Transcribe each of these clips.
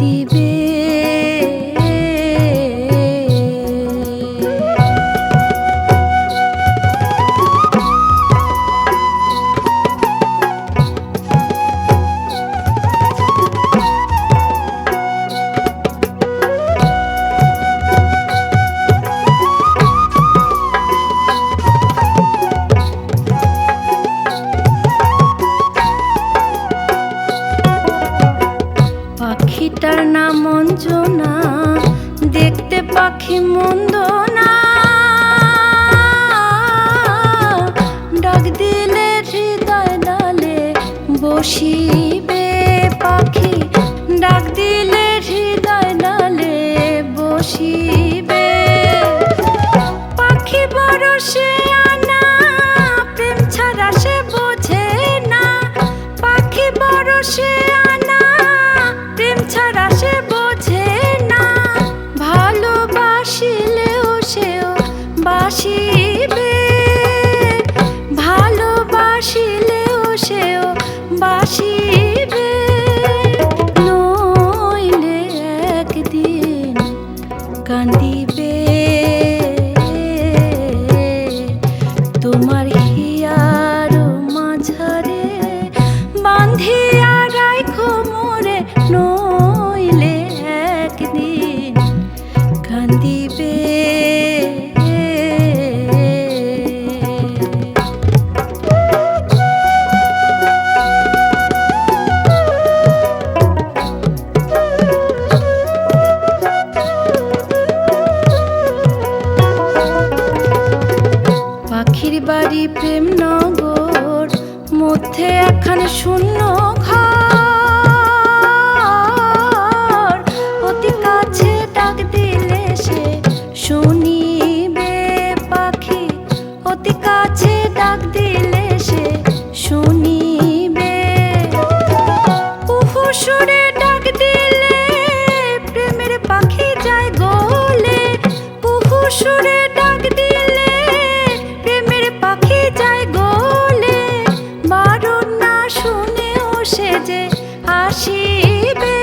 TV. ভাসিবে পাখি বড় সে আনা ছাড়া সে বোঝে না। পাখি বড় সে আনা, প্রেম ছাড়া সে বাড়ি প্রেম নগর মধ্যে একখানে শূন্য যে আসিবে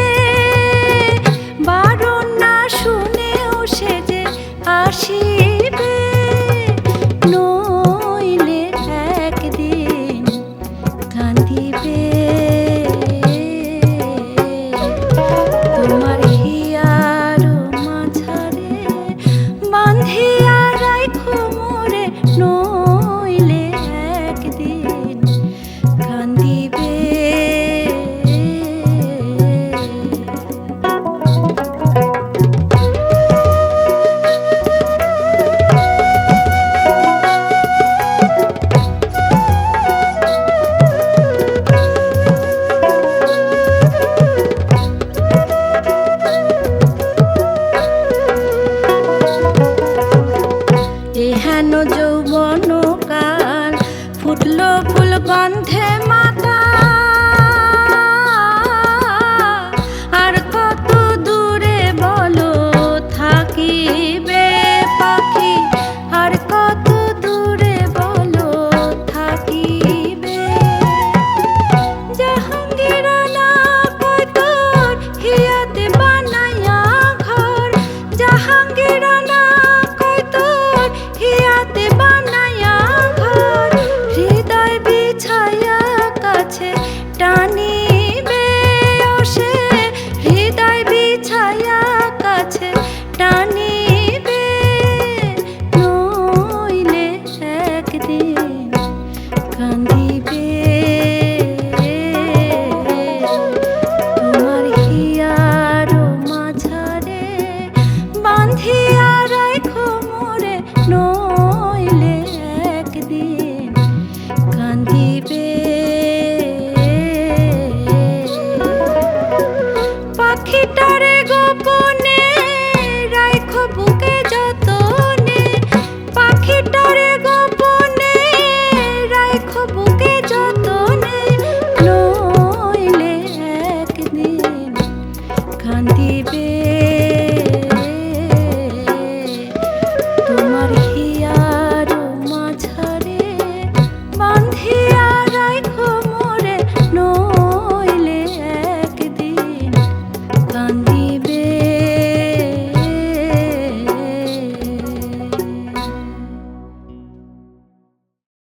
শান্তি পেয়ে